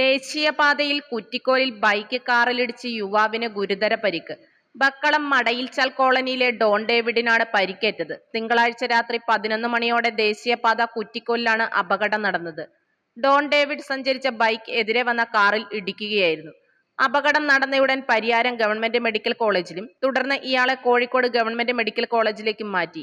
ദേശീയപാതയിൽ കുറ്റിക്കോലിൽ ബൈക്ക് കാറിലിടിച്ച് യുവാവിന് ഗുരുതര പരിക്ക്. ബക്കളം മടയിൽച്ചാൽ കോളനിയിലെ ഡോൺ ഡേവിഡിനാണ് പരിക്കേറ്റത്. തിങ്കളാഴ്ച രാത്രി പതിനൊന്ന് മണിയോടെ ദേശീയപാത കുറ്റിക്കോലിലാണ് അപകടം നടന്നത്. ഡോൺ ഡേവിഡ് സഞ്ചരിച്ച ബൈക്ക് എതിരെ വന്ന കാറിൽ ഇടിക്കുകയായിരുന്നു. അപകടം നടന്നയുടൻ പരിയാരം ഗവൺമെന്റ് മെഡിക്കൽ കോളേജിലും തുടർന്ന് ഇയാളെ കോഴിക്കോട് ഗവൺമെന്റ് മെഡിക്കൽ കോളേജിലേക്കും മാറ്റി.